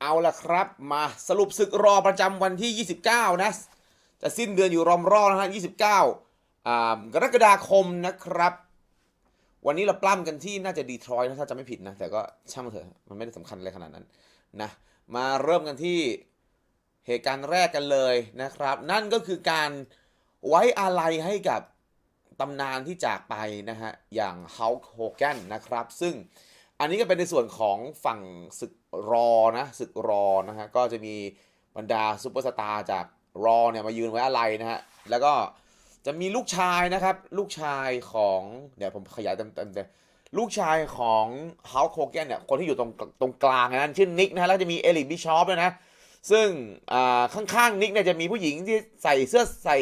เอาละครับ มาสรุปศึกรอประจำวันที่ 29 นะ จะสิ้นเดือนอยู่รอมรอนะฮะ 29 กรกฎาคมนะครับ วันนี้เราปล้ำกันที่น่าจะดีทรอยนะถ้าจะไม่ผิดนะ แต่ก็ช่างมันเถอะ มันไม่ได้สำคัญอะไรขนาดนั้นนะ มาเริ่มกันที่เหตุการณ์แรกกันเลยนะครับ นั่นก็คือการไว้อาลัยให้กับตำนานที่จากไปนะฮะ อย่างฮ u ล k โฮแกนนะครับ ซึ่ง อันนี้ก็เป็นในส่วนของฝั่งศึกรอนะศึกรอนะฮะก็จะมีบรรดาซูเปอร์สตาร์จากรอเนี่ยมายืนไว้อะไรนะฮะแล้วก็จะมีลูกชายนะครับ ลูกชายของเดี๋ยวผมขยายเต็มๆลูกชายของเฮ u ล k โ o แกนเนี่ยคนที่อยู่ตรงตรงกลางนั้นชื่อนิกนะฮะแล้วจะมีเอลิบิชอปด้วยนะ ซึ่งข้างๆนิกเนี่ยจะมีผู้หญิงที่ใส่เสื้อใส่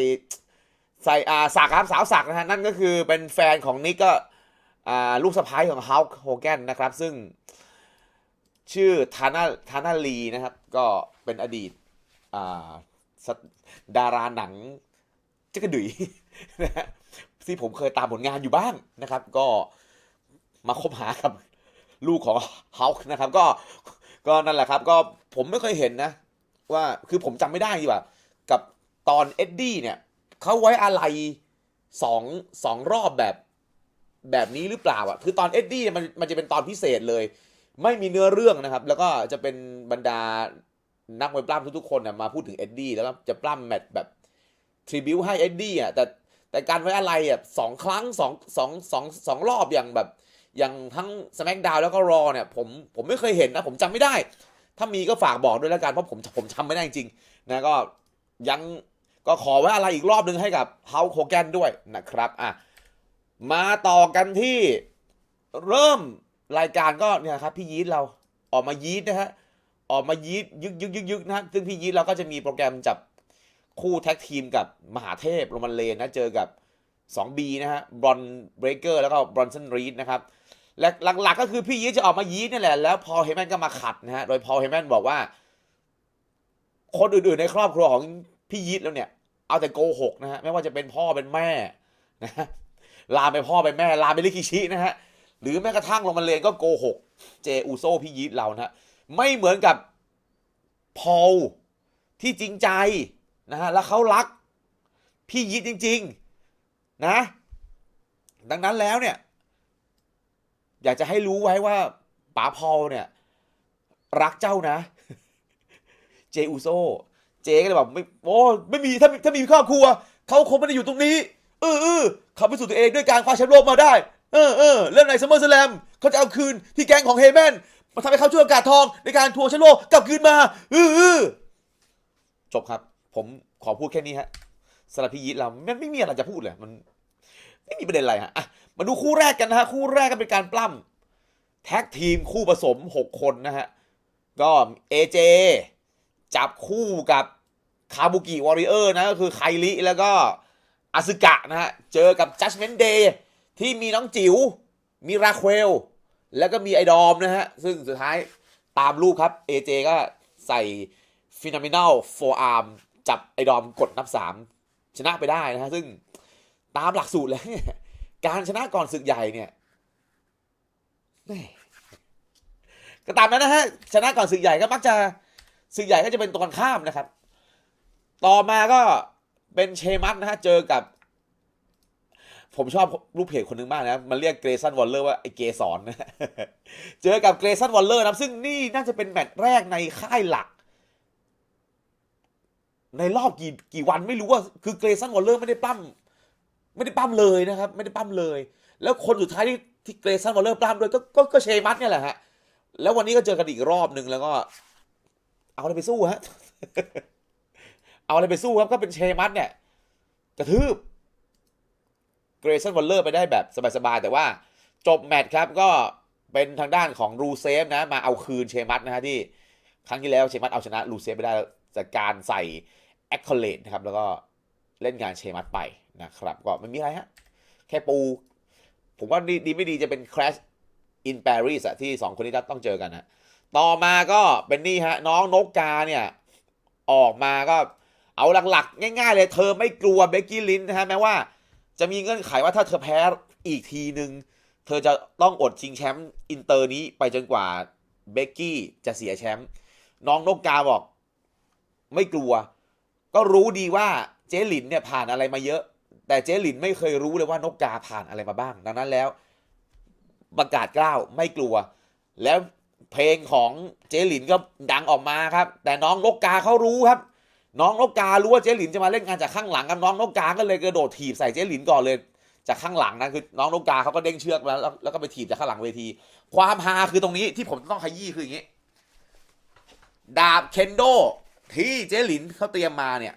ใส่อ่าสักครับสาวสักนะฮะนั่นก็คือเป็นแฟนของนิกก็ ลูกสะพ้ายของฮ u ล k โฮแกนนะครับ ซึ่งชื่อทานาทานาลีนะครับ ก็เป็นอดีตอ่าดาราหนังจักรดุยนะฮะที่ผมเคยตามผลงานอยู่บ้างนะครับ ก็มาคบหากับลูกของฮ u ล k นะครับ ก็ก็นั่นแหละครับ ก็ผมไม่เคยเห็นนะ ว่าคือผมจำไม่ได้ดีกว่า กับตอนเอ็ดดี้เนี่ยเขาไว้อะไรสองสองรอบแบบ แบบนี้หรือเปล่าอะคือตอนเอ็ดดี้มันมันจะเป็นตอนพิเศษเลย ไม่มีเนื้อเรื่องนะครับ แล้วก็จะเป็นบรรดานักมวยปล้ำทุกๆคนนะมาพูดถึงเอ็ดดี้แล้วก็จะปล้ำแมตช์แบบทริบิวให้เอ็ดดี้อะแต่แต่การไว้อะไรอะสองครั้งสองสองสองสองรอบอย่างแบบ อย่างทั้ง SmackDown แล้วก็รอเนี่ยผมผมไม่เคยเห็นนะ ผมจำไม่ได้ ถ้ามีก็ฝากบอกด้วยแล้วกันเพราะผมผมจำไม่ได้จริงนะก็ยังก็ขอไว้อะไรอีกรอบนึงให้กับเฮาโคแกนด้วยนะครับอะ มาต่อกันที่เริ่มรายการก็เนี่ยครับ พี่ยีทเราออกมายีทนะฮะออกมายีทยึกยึกยึกยึกนะซึ่งพี่ยีทเราก็จะมีโปรแกรมจับคู่แท็กทีมกับมหาเทพโรมันเลนนะเจอกับ 2B นะฮะบรอนเบรเกอร์แล้วก็บรอนสันรีดนะครับและหลักๆก็คือพี่ยีทจะออกมายีทนี่แหละแล้วพอเฮแมนก็มาขัดนะฮะโดยพอเฮแมนบอกว่า คนอื่นๆในครอบครัวของพี่ยีทแล้วเนี่ย เอาแต่โกหกนะฮะไม่ว่าจะเป็นพ่อเป็นแม่นะ ลามไปพ่อไปแม่ลามไปลิคิชินะฮะหรือแม้กระทั่งลงมาเลนก็โกหกเจอูโซพี่ยีทเรานะฮะไม่เหมือนกับพอลที่จริงใจนะฮะแล้วเขารักพี่ยีทจริง ๆนะ ดังนั้นแล้วเนี่ย อยากจะให้รู้ไว้ว่าป๋าพอลเนี่ย รักเจ้านะ เจอูโซเจก็เลยบอกไม่โอ้ไม่มีถ้าถ้ามีครอบครัวเขาคงไม่ได้อยู่ตรงนี้ เออเออเขาพิสูจน์ตัวเองด้วยการคว้าแชมป์โลกมาได้ เออเออเล่นในซัมเมอร์สแลมเขาจะเอาคืนที่แก๊งของเฮแมนมาทำให้เขาช่วยโอกาสทองในการทัวร์แชมป์โลกกลับคืนมาเออเออจบครับ ผมขอพูดแค่นี้ฮะสำหรับพี่ยิทเราไม่ไม่มีอะไรจะพูดเลยมันไม่มีประเด็นอะไรฮะอะมาดูคู่แรกกันนะฮะคู่แรกก็เป็นการปล้ำแท็กทีมคู่ผสม 6 คนนะฮะก็เอเจจับคู่กับคาบุกิวอริเออร์นะก็คือไคลิแล้วก็ อาซึกะนะฮะ เจอกับ Judgment Day ที่มีน้องจิ๋ว มีราเควล แล้วก็มีไอดอมนะฮะ ซึ่งสุดท้ายตามรูปครับ AJ ก็ใส่ฟินามินัลโฟอาร์มจับไอดอมกดนับ 3 ชนะไปได้นะฮะ ซึ่งตามหลักสูตรแล้วเนี่ยการชนะก่อนศึกใหญ่เนี่ยแม่ก็ตามนั้นนะฮะ ชนะก่อนศึกใหญ่ก็มักจะศึกใหญ่ก็จะเป็นตรงข้ามนะครับ ต่อมาก็ เป็นเชมัสนะฮะเจอกับ ผมชอบรูปเพจคนนึงมากนะ มันเรียกเกรซันวอลเลอร์ว่าไอเกสอนนะเจอกับเกรซันวอลเลอร์นะซึ่งนี่น่าจะเป็นแมตช์แรกในค่ายหลัก ในรอบกี่กี่วันไม่รู้ว่า คือเกรซันวอลเลอร์ไม่ได้ปั้มไม่ได้ปั้มเลยนะครับ ไม่ได้ปั้มเลย แล้วคนสุดท้ายที่ที่เกรซันวอลเลอร์ปั้มด้วยก็ก็ก็เชมัสเนี่ยแหละฮะแล้ววันนี้ก็เจอกันอีกรอบหนึ่งแล้วก็ เอาอะไรไปสู้ฮะ เอาอะไรไปสู้ครับก็เป็นเชมัสเนี่ยกระทืบเกรซันวอลเลอร์ไปได้แบบสบายๆแต่ว่าจบแมตช์ครับก็เป็นทางด้านของรูเซฟนะ มาเอาคืนเชมัสนะฮะที่ครั้งที่แล้วเชมัสเอาชนะรูเซฟไปได้จากการใส่แอคคอเลตนะครับ แล้วก็เล่นงานเชมัสไปนะครับ ก็ไม่มีอะไรฮะ แค่ปู ผมว่าดีดีไม่ดีจะเป็น Crash in Paris อะที่สองคนนี้ต้องเจอกันนะต่อมาก็เป็นนี่ฮะ น้องนกกาเนี่ย ออกมาก็ เอาหลักๆ ง่าย ๆ เลยเธอไม่กลัวเบกกี้ลินนะฮะแม้ว่า จะมีเงื่อนไขว่าถ้าเธอแพ้อีกทีหนึ่งเธอจะต้องอดชิงแชมป์อินเตอร์นี้ไปจนกว่าเบกกี้จะเสียแชมป์น้องนกกาบอก ไม่กลัว ก็รู้ดีว่าเจ๊หลินเนี่ยผ่านอะไรมาเยอะ แต่เจ๊หลินไม่เคยรู้เลยว่านกกาผ่านอะไรมาบ้าง ดังนั้นแล้ว ประกาศกล้าวไม่กลัว แล้วเพลงของเจ๊หลินก็ดังออกมาครับ แต่น้องนกกาเขารู้ครับ น้องนกการู้ว่าเจ๊หลินจะมาเล่นงานจากข้างหลังกันน้องนกกาก็เลยกระโดดถีบใส่เจ๊หลินก่อนเลย จากข้างหลังนะคือน้องนกกาเขาก็เด้งเชือกมาแล้วแล้วก็ไปถีบจากข้างหลังเวที ความฮาคือตรงนี้ที่ผมต้องขยี้คืออย่างนี้ ดาบเคนโดที่เจ๊หลินเขาเตรียมมาเนี่ย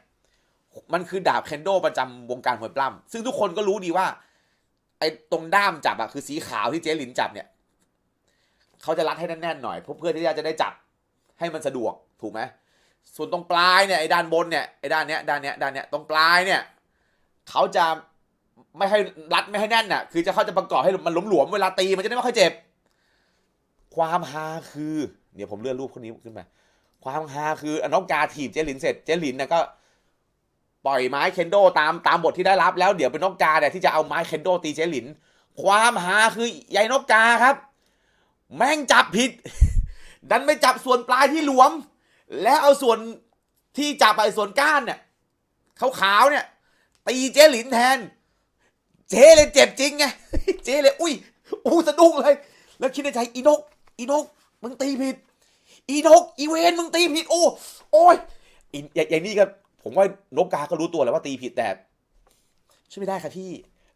มันคือดาบเคนโดประจำวงการมวยปล้ำซึ่งทุกคนก็รู้ดีว่า ไอ้ตรงด้ามจับอะคือสีขาวที่เจ๊หลินจับเนี่ยเขาจะรัดให้แน่นๆหน่อยเพื่อเพื่อที่จะได้จับให้มันสะดวกถูกไหม ส่วนตรงปลายเนี่ยไอ้ด้านบนเนี่ยไอ้ด้านเนี้ยด้านเนี้ยด้านเนี้ยตรงปลายเนี่ยเขาจะไม่ให้รัดไม่ให้แน่นน่ะ คือจะเขาจะประกอบให้มันหลวมๆเวลาตีมันจะได้ไม่ค่อยเจ็บ ความฮาคือ เดี๋ยวผมเลื่อนรูปคนนี้ขึ้นมาความฮาคืออนกกาถีบเจลินเสร็จเจลินนะก็ปล่อยไม้เคนโดตามตามบทที่ได้รับแล้วเดี๋ยวเป็นนกกาเนี่ยที่จะเอาไม้เคนโดตีเจลิน ความฮาคือยายนกกาครับ แม่งจับผิด ดันไปจับส่วนปลายที่หลวม แล้วเอาส่วนที่จับไปส่วนก้านเนี่ยขาวๆเนี่ย ตีเจลินแทน เจเลยเจ็บจริงไงเจเลยอุ้ยอู้สะดุ้งเลย แล้วคิดในใจอีนก อีนก มึงตีผิด อีนก อีเวนมึงตีผิดโอ้โอ้ยอย่างางนี้ก็ผมว่านกกาก็รู้ตัวแล้วว่าตีผิดแต่ช่วยไม่ได้ค่ะพี่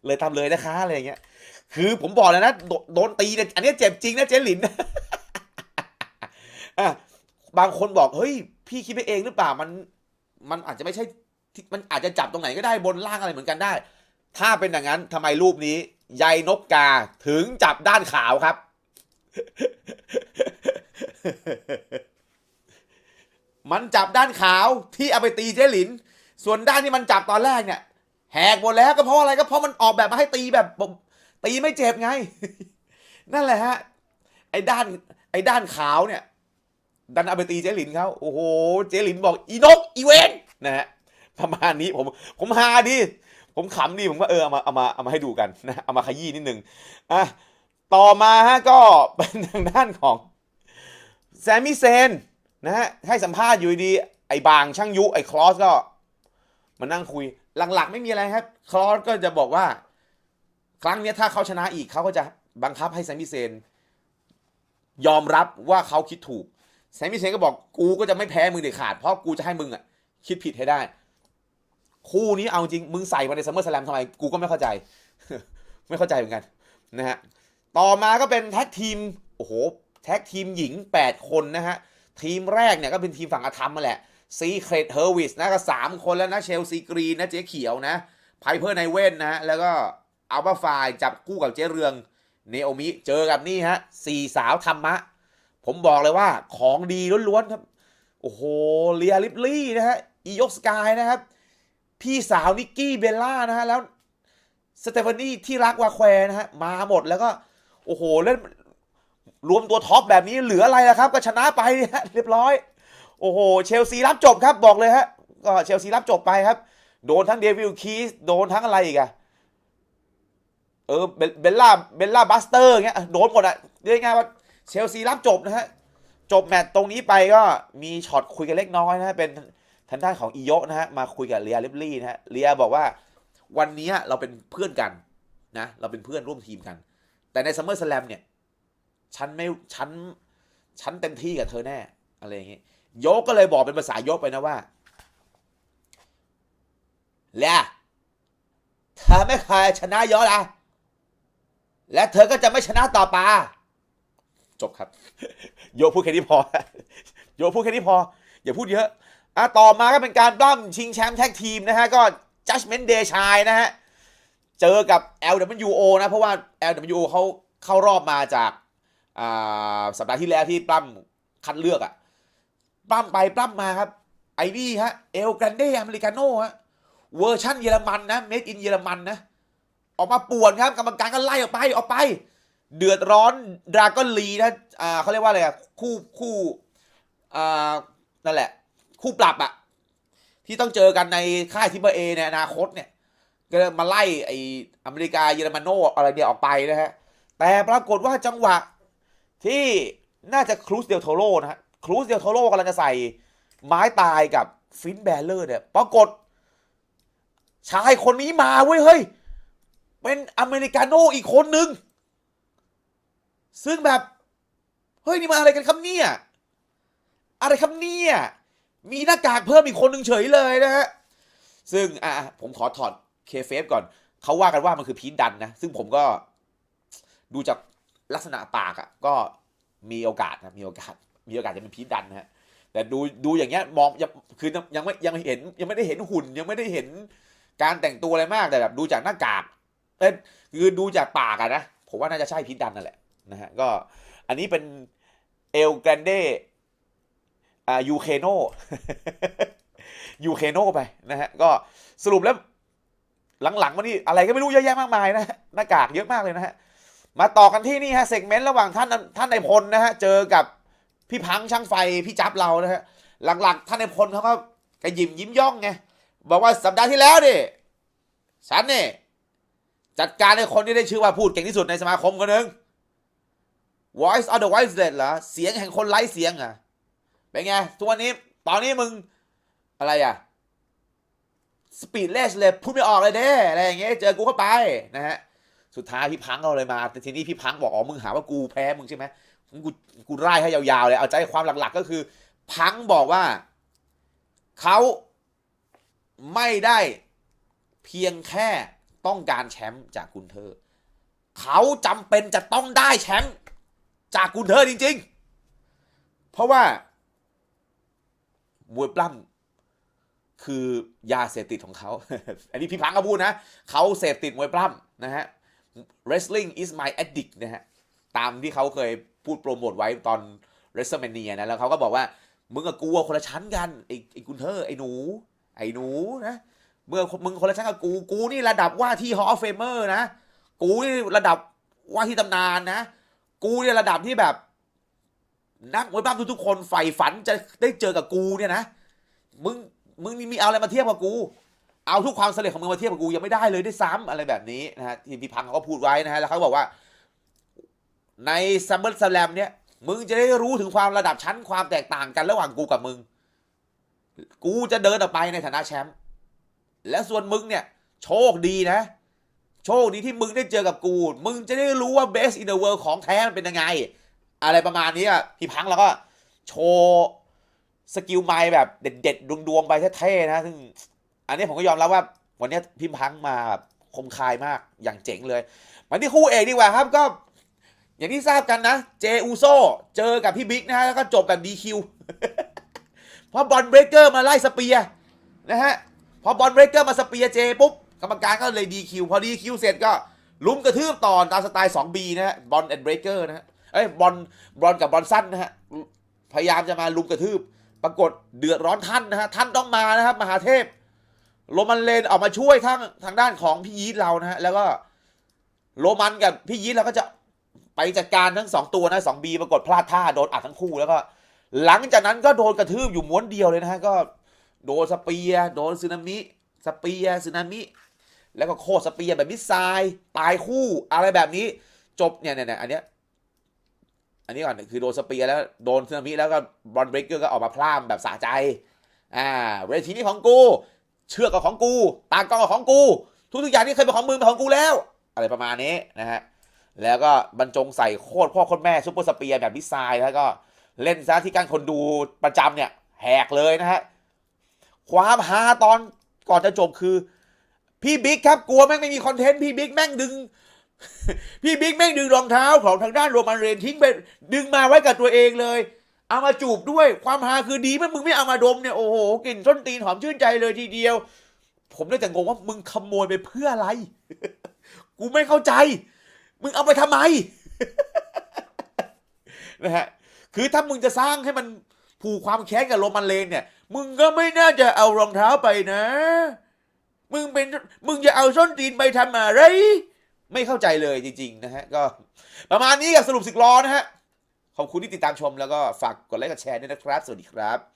เลยทำเลยนะคะอะไรอย่างเงี้ย คือผมบอกเลยนะโดโดนตีเนี่ยอันนี้เจ็บจริงนะเจลินอะ บางคนบอกเฮ้ย พี่คิดไปเองหรือเปล่ามัน มันอาจจะไม่ใช่ที่มันอาจจะจับตรงไหนก็ได้บนล่างอะไรเหมือนกันได้ ถ้าเป็นอย่างนั้นทำไมรูปนี้ใยนกกาถึงจับด้านขาวครับ มันจับด้านขาวที่เอาไปตีเจหลิน ส่วนด้านที่มันจับตอนแรกเนี่ยแหกหมดแล้วก็เพราะอะไรก็เพราะมันออกแบบมาให้ตีแบบตีไม่เจ็บไง นั่นแหละฮะไอ้ด้านไอ้ด้านขาวเนี่ย ดันเอาไปตีเจหลินเขาโอ้โห เจหลินบอกอีนกอีเวนนะฮะประมาณนี้ผมผมฮาดี ผมขำดีผมก็เออเอามาเอามาเอามาให้ดูกันนะเอามาขยี้นิดนึงอะต่อมาฮะก็เป็นทางด้านของแซมมี่เซนนะฮะให้สัมภาษณ์อยู่ดี ไอ้บางช่างยุ ไอ้คลอสก็ มานั่งคุยหลักๆ ไม่มีอะไรครับ คลอสก็จะบอกว่า ครั้งนี้ถ้าเขาชนะอีกเขาก็จะบังคับให้แซมมี่เซนยอมรับว่าเขาคิดถูก แซมมี่เซนก็บอกกูก็จะไม่แพ้มึงเด็ดขาด เพราะกูจะให้มึงอะคิดผิดให้ได้ คู่นี้เอาจริงมึงใส่มาในซัมเมอร์สแลมทำไมกูก็ไม่เข้าใจ ไม่เข้าใจเหมือนกันนะฮะต่อมาก็เป็นแท็กทีมโอ้โหแท็กทีมหญิง 8 คนนะฮะทีมแรกเนี่ยก็เป็นทีมฝั่งอาธรรมมาแหละซีเครตเฮอร์วิสนะก็สามคนแล้วนะเชลซีกรีนนะเจ๊เขียวนะไพเพอร์ไนเว่นนะฮะแล้วก็อัลบาฟายจับคู่กับเจ๊เรืองเนโอมิเจอกับนี่ฮะสี่สาวธรรมะ ผมบอกเลยว่าของดีล้วนๆครับ โอ้โหเลียลิปลี่นะฮะอียกสกายนะครับ พี่สาวนิกกี้เบลล่านะฮะแล้วสเตฟานีที่รักวาแควร์นะฮะมาหมดแล้วก็ โอ้โหเล่นรวมตัวท็อปแบบนี้เหลืออะไรล่ะครับ ก็ชนะไปเรียบร้อย โอ้โห เชลซีรับจบครับบอกเลยฮะก็เชลซีรับจบไปครับ โดนทั้งเดวิลคีสโดนทั้งอะไรอีกอะเออเบลล่าเบลล่าบัสเตอร์เงี้ยโดนหมดอะเรียกง่ายว่า เชลซีรับจบนะฮะ จบแมตช์ตรงนี้ไปก็มีช็อตคุยกันเล็กน้อยนะฮะ เป็นทางด้านของอีโยะนะฮะ มาคุยกับเลียลิบลี่นะฮะ เลียบอกว่าวันนี้เราเป็นเพื่อนกันนะ เราเป็นเพื่อนร่วมทีมกัน แต่ในซัมเมอร์สแลมเนี่ย ฉันไม่ ฉัน ฉันเต็มที่กับเธอแน่ อะไรอย่างงี้โยกก็เลยบอกเป็นภาษาโยกไปนะว่าเลียเธอไม่เคยชนะโยกนะและเธอก็จะไม่ชนะต่อไป จบครับ โยพูดแค่นี้พอ โยพูดแค่นี้พอ อย่าพูดเยอะอะต่อมาก็เป็นการปล้ำชิงแชมป์แท็กทีมนะฮะ ก็ Judgment Day ชายนะฮะ เจอกับ LWO นะ เพราะว่า LWO เขาเข้ารอบมาจากสัปดาห์ที่แล้วที่ปล้ำคัดเลือกอะปล้ำไปปล้ำมาครับ ไอ้นี่ฮะ เอลกันเดอเมริกาโน่ฮะ เวอร์ชั่นเยอรมันนะ เมดอินเยอรมันนะ ออกมาป่วนครับ กรรมการก็ไล่ออกไป ออกไป เดือดร้อนดราก้อนลีนะอ่าเขาเรียกว่าอะไรอะคู่คู่อ่านั่นแหละ คู่ปรับอะที่ต้องเจอกันในค่ายทิปเอในอนาคตเนี่ย ก็มาไล่ไออเมริกาเยอรมันโนอะไรเนี่ยออกไปนะฮะ แต่ปรากฏว่าจังหวะที่น่าจะครูสเดลโทโร่นะฮะครูซเดลโทโร่กำลังจะใส่ไม้ตายกับฟินแบลเลอร์เนี่ย ปรากฏ ชายคนนี้มาเว้ยเฮ้ย เป็นอเมริกาโน่อีกคนนึง ซึ่งแบบ เฮ้ย นี่มาอะไรกันครับเนี่ย อะไรครับเนี่ย มีหน้ากากเพิ่มอีกคนหนึ่งเฉยเลยนะฮะ ซึ่งอะผมขอถอดเคเฟฟก่อน เขาว่ากันว่ามันคือพีทดันนะ ซึ่งผมก็ดูจากลักษณะปากอะ่ะ ก็มีโอกาสนะ มีโอกาส มีโอกาสจะเป็นพีทดันนะฮะ แต่ดูดูอย่างเงี้ยมองยังคือยังไม่ยังไม่เห็นยังไม่ได้เห็นหุ่นยังไม่ได้เห็นการแต่งตัวอะไรมากแต่แบบดูจากหน้ากากเอ้ยคือดูจากปากอะนะผมว่าน่าจะใช่พีทดันนั่นแหละ นะฮะก็อันนี้เป็นเอลแกรนเดอ่ายูเคโนยูเคโนไปนะฮะก็สรุปแล้วหลังๆมานี่อะไรก็ไม่รู้เยอะแยะมากมายนะหน้ากากเยอะมากเลยนะฮะมาต่อกันที่นี่ฮะเซกเมนต์ระหว่างท่านท่านในพลนะฮะเจอกับพี่พังช่างไฟพี่จับเรานะฮะหลักๆ ท่านในพลเขาก็กระยิมยิ้มย่องไงบอกว่าสัปดาห์ที่แล้วดิฉันเนี่ยจัดการในคนที่ได้ชื่อว่าพูดเก่งที่สุดในสมาคมคนหนึ่ง voice of the voiceless เหรอเสียงแห่งคนไร้เสียงอะเป็นไงทุกวันนี้ตอนนี้มึงอะไรอะสปีดเลสเลยพูดไม่ออกเลยเด้อะไรอย่างเงี้ยเจอกูเข้าไปนะฮะสุดท้ายพี่พังเอาเลยมาแต่ทีนี้พี่พังบอกอ๋อมึงหาว่ากูแพ้มึงใช่ไหมกูกูไล่ให้ยาวๆเลยเอาใจความหลักๆ ก็คือ พังบอกว่าเขาไม่ได้เพียงแค่ต้องการแชมป์จากกุนเทอเขาจำเป็นจะต้องได้แชมป์ จากกุนเทอร์จริง ๆ เพราะว่ามวยปล้ำคือยาเสพติดของเขา อันนี้พี่พังก็พูดนะ เขาเสพติดมวยปล้ำนะฮะ wrestling is my addict นะฮะ ตามที่เขาเคยพูดโปรโมทไว้ตอน WrestleMania นะ แล้วเขาก็บอกว่า มึงกับกูคนละชั้นกัน ไอ้ไอ้กุนเทอร์ไอ้หนู ไอ้หนูนะเมื่อมึงคนละชั้นกับกู กูนี่ระดับว่าที่ฮอ l เฟเมอร์นะ กูนี่ระดับว่าที่ตำนานนะ กูเนี่ยระดับที่แบบ นักมวยปล้ำทุกๆคนใฝ่ฝันจะได้เจอกับกูเนี่ยนะมึงมึงนี่มีเอาอะไรมาเทียบกับกู เอาทุกความสำเร็จของมึงมาเทียบกับกูยังไม่ได้เลยด้วยซ้ำอะไรแบบนี้นะฮะที่พี่พังเขาก็พูดไว้นะฮะแล้วเขาบอกว่า ในซัมเมอร์สแลมเนี่ย มึงจะได้รู้ถึงความระดับชั้นความแตกต่างกันระหว่างกูกับมึง กูจะเดินออกไปในฐานะแชมป์และส่วนมึงเนี่ย โชคดีนะ โชคดีที่มึงได้เจอกับกู มึงจะได้รู้ว่า best in the world ของแท้มันเป็นยังไง อะไรประมาณนี้อะพี่พังแล้วก็โชว์สกิลไม์แบบเด็ดๆดวงๆไปเท่ๆนะ ซึ่ง อันนี้ผมก็ยอมรับว่า วันนี้พี่พังมาแบบคมคายมากอย่างเจ๋งเลย มาที่คู่เอกดีกว่าครับก็ อย่างที่ทราบกันนะ เจอูโซเจอกับพี่บิ๊กนะฮะแล้วก็จบแบบดีคิวเพราะบอลเบรกเกอร์มาไล่สเปียนะฮะพอบอลเบรกเกอร์มาสเปียเจปุ๊บ รรมการก็เลยดีคิวพอดีคิวเสร็จก็ลุมกระทืบต่อตามสไตล์ 2B นะฮะบอลแอนด์เบรกเกอร์นะฮะเอ้ยบอลบอลกับบอลสั้นนะฮะพยายามจะมาลุมกระทืบ ปรากฏเดือดร้อนท่านนะฮะท่านต้องมานะครับมหาเทพโรมันเลนออกมาช่วยทางทางด้านของพี่ยีทเรานะฮะแล้วก็โรมันกับพี่ยีทเราก็จะไปจัดการทั้งสองตัวนะสองบีปรากฏพลาดท่าโดนอัดทั้งคู่แล้วก็ หลังจากนั้นก็โดนกระทืบอยู่ม้วนเดียวเลยนะฮะก็โดนสเปียโดนสึนามิสเปียร์สึนามิ แล้วก็โคตรสเปียแบบมิสไซล์ตายคู่อะไรแบบนี้ จบเนี่ยเนี่ยเนี่ยอันเนี้ยอันนี้ก่อนคือโดนสเปียแล้วโดนสึนามิแล้วก็บอลเบรกเกอร์ก็ออกมาพล่ามแบบสะใจอ่าเวทีนี้ของกู เชือกก็ของกูตากล้องก็ของกู ทุกทุกๆอย่างที่เคยเป็นของมึงเป็นของกูแล้ว อะไรประมาณนี้นะฮะแล้วก็บรรจงใส่โคตรพ่อโคตรแม่ซุปเปอร์สเปียแบบมิสไซล์แล้วก็เล่นซะที่การคนดูประจำเนี่ยแหกเลยนะฮะความฮาตอนก่อนจะจบคือ พี่บิ๊กครับกลัวแม่งไม่มีคอนเทนต์พี่บิ๊กแม่งดึง พี่บิ๊กแม่งดึงรองเท้าของทางด้านโรมันเรนทิ้งไปดึงมาไว้กับตัวเองเลย เอามาจูบด้วยความฮาคือดีไหมมึงไม่เอามาดมเนี่ยโอ้โหกลิ่นส้นตีนหอมชื่นใจเลยทีเดียว ผมได้แต่งงว่ามึงขโมยไปเพื่ออะไร กูไม่เข้าใจ มึงเอาไปทำไมนะฮะคือถ้ามึงจะสร้างให้มันผูกความแค้นกับโรมันเลนเนี่ย มึงก็ไม่น่าจะเอารองเท้าไปนะ มึงเป็นมึงจะเอาส้นตีนไปทำอะไร ไม่เข้าใจเลยจริง ๆ นะฮะ ก็ประมาณนี้กับสรุปสิกล้อนะฮะ ขอบคุณที่ติดตามชมแล้วก็ฝากกดไลค์กดแชร์ด้วยนะครับ สวัสดีครับ